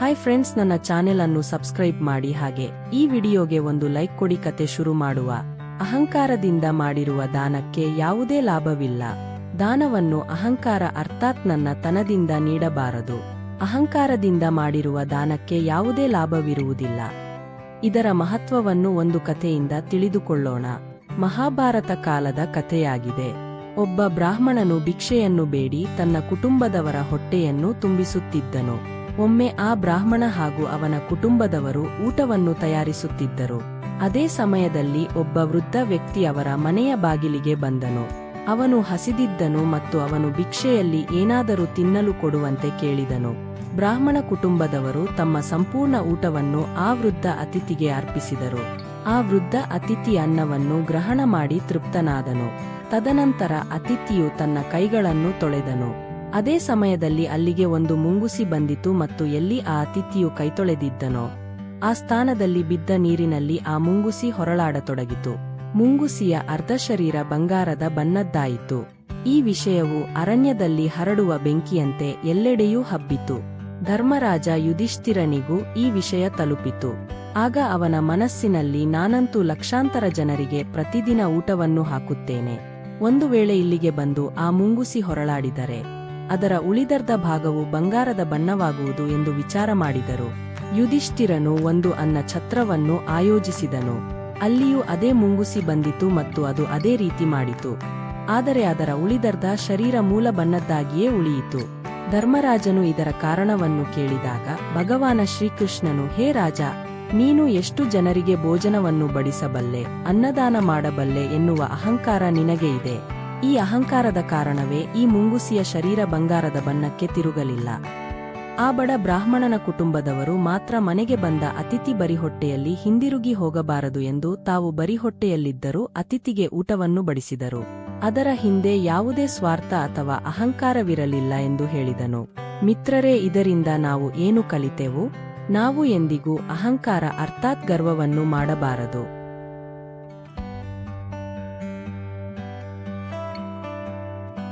Hi friends ನನ್ನ channel ಅನ್ನು subscribe ಮಾಡಿ. ಹಾಗೆ, ಈ ವಿಡಿಯೋಗೆ ಒಂದು ಲೈಕ್ ಕೊಡಿ. ಕತೆ ಶುರು ಮಾಡುವ. ಅಹಂಕಾರದಿಂದ ಮಾಡಿರುವ ದಾನಕ್ಕೆ ಯಾವುದೇ ಲಾಭವಿಲ್ಲ. ದಾನವನ್ನು ಅಹಂಕಾರ ಅರ್ಥಾತ್ ನನ್ನ ತನದಿಂದ ನೀಡಬಾರದು. ಅಹಂಕಾರದಿಂದ ಮಾಡಿರುವ ದಾನಕ್ಕೆ ಯಾವುದೇ ಲಾಭವಿರುವುದಿಲ್ಲ. ಇದರ ಮಹತ್ವವನ್ನು ಒಂದು ಕಥೆಯಿಂದ ತಿಳಿದುಕೊಳ್ಳೋಣ. ಮಹಾಭಾರತ ಕಾಲದ ಕಥೆಯಾಗಿದೆ. ಒಬ್ಬ ಬ್ರಾಹ್ಮಣನು ಭಿಕ್ಷೆಯನ್ನು ಬೇಡಿ, ತನ್ನ ಕುಟುಂಬದವರ ಹೊಟ್ಟೆಯನ್ನು ತುಂಬಿಸುತ್ತಿದ್ದನು. ಒಮ್ಮೆ ಆ ಬ್ರಾಹ್ಮಣ ಹಾಗೂ ಅವನ ಕುಟುಂಬದವರು ಊಟವನ್ನು ತಯಾರಿಸುತ್ತಿದ್ದರು. ಅದೇ ಸಮಯದಲ್ಲಿ ಒಬ್ಬ ವೃದ್ಧ ವ್ಯಕ್ತಿ ಅವರ ಮನೆಯ ಬಾಗಿಲಿಗೆ ಬಂದನು. ಅವನು ಹಸಿದಿದ್ದನು ಮತ್ತು ಅವನು ಭಿಕ್ಷೆಯಲ್ಲಿ ಏನಾದರೂ ತಿನ್ನಲು ಕೊಡುವಂತೆ ಕೇಳಿದನು. ಬ್ರಾಹ್ಮಣ ಕುಟುಂಬದವರು ತಮ್ಮ ಸಂಪೂರ್ಣ ಊಟವನ್ನು ಆ ವೃದ್ಧ ಅತಿಥಿಗೆ ಅರ್ಪಿಸಿದರು. ಆ ವೃದ್ಧ ಅತಿಥಿ ಅನ್ನವನ್ನು ಗ್ರಹಣ ಮಾಡಿ ತೃಪ್ತನಾದನು. ತದನಂತರ ಅತಿಥಿಯು ತನ್ನ ಕೈಗಳನ್ನು ತೊಳೆದನು. ಅದೇ ಸಮಯದಲ್ಲಿ ಅಲ್ಲಿಗೆ ಒಂದು ಮುಂಗುಸಿ ಬಂದಿತು ಮತ್ತು ಎಲ್ಲಿ ಆ ಅತಿಥಿಯು ಕೈತೊಳೆದಿದ್ದನೋ, ಆ ಸ್ಥಾನದಲ್ಲಿ ಬಿದ್ದ ನೀರಿನಲ್ಲಿ ಆ ಮುಂಗುಸಿ ಹೊರಳಾಡತೊಡಗಿತು. ಮುಂಗುಸಿಯ ಅರ್ಧ ಶರೀರ ಬಂಗಾರದ ಬಣ್ಣದ್ದಾಯಿತು. ಈ ವಿಷಯವು ಅರಣ್ಯದಲ್ಲಿ ಹರಡುವ ಬೆಂಕಿಯಂತೆ ಎಲ್ಲೆಡೆಯೂ ಹಬ್ಬಿತು. ಧರ್ಮರಾಜ ಯುಧಿಷ್ಠಿರನಿಗೂ ಈ ವಿಷಯ ತಲುಪಿತು. ಆಗ ಅವನ ಮನಸ್ಸಿನಲ್ಲಿ ನಾನಂತೂ ಲಕ್ಷಾಂತರ ಜನರಿಗೆ ಪ್ರತಿದಿನ ಊಟವನ್ನು ಹಾಕುತ್ತೇನೆ. ಒಂದು ವೇಳೆ ಇಲ್ಲಿಗೆ ಬಂದು ಆ ಮುಂಗುಸಿ ಹೊರಳಾಡಿದರೆ ಅದರ ಉಳಿದರ್ಧ ಭಾಗವು ಬಂಗಾರದ ಬಣ್ಣವಾಗುವುದು ಎಂದು ವಿಚಾರ ಮಾಡಿದರು. ಯುಧಿಷ್ಠಿರನು ಒಂದು ಅನ್ನ ಛತ್ರವನ್ನು ಆಯೋಜಿಸಿದನು. ಅಲ್ಲಿಯೂ ಅದೇ ಮುಂಗುಸಿ ಬಂದಿತು ಮತ್ತು ಅದು ಅದೇ ರೀತಿ ಮಾಡಿತು. ಆದರೆ ಅದರ ಉಳಿದರ್ಧ ಶರೀರ ಮೂಲ ಬಣ್ಣದ್ದಾಗಿಯೇ ಉಳಿಯಿತು. ಧರ್ಮರಾಜನು ಇದರ ಕಾರಣವನ್ನು ಕೇಳಿದಾಗ, ಭಗವಾನ ಶ್ರೀಕೃಷ್ಣನು, ಹೇ ರಾಜ, ನೀನು ಎಷ್ಟು ಜನರಿಗೆ ಭೋಜನವನ್ನು ಬಡಿಸಬಲ್ಲೆ, ಅನ್ನದಾನ ಮಾಡಬಲ್ಲೆ ಎನ್ನುವ ಅಹಂಕಾರ ನಿನಗೆ ಇದೆ. ಈ ಅಹಂಕಾರದ ಕಾರಣವೇ ಈ ಮುಂಗುಸಿಯ ಶರೀರ ಬಂಗಾರದ ಬಣ್ಣಕ್ಕೆ ತಿರುಗಲಿಲ್ಲ. ಆ ಬಡ ಬ್ರಾಹ್ಮಣನ ಕುಟುಂಬದವರು ಮಾತ್ರ ಮನೆಗೆ ಬಂದ ಅತಿಥಿ ಬರಿಹೊಟ್ಟೆಯಲ್ಲಿ ಹಿಂದಿರುಗಿ ಹೋಗಬಾರದು ಎಂದು ತಾವು ಬರಿಹೊಟ್ಟೆಯಲ್ಲಿದ್ದರೂ ಅತಿಥಿಗೆ ಊಟವನ್ನು ಬಡಿಸಿದರು. ಅದರ ಹಿಂದೆ ಯಾವುದೇ ಸ್ವಾರ್ಥ ಅಥವಾ ಅಹಂಕಾರವಿರಲಿಲ್ಲ ಎಂದು ಹೇಳಿದನು. ಮಿತ್ರರೇ, ಇದರಿಂದ ನಾವು ಏನು ಕಲಿತೆವು? ನಾವು ಎಂದಿಗೂ ಅಹಂಕಾರ ಅರ್ಥಾತ್ ಗರ್ವವನ್ನು ಮಾಡಬಾರದು.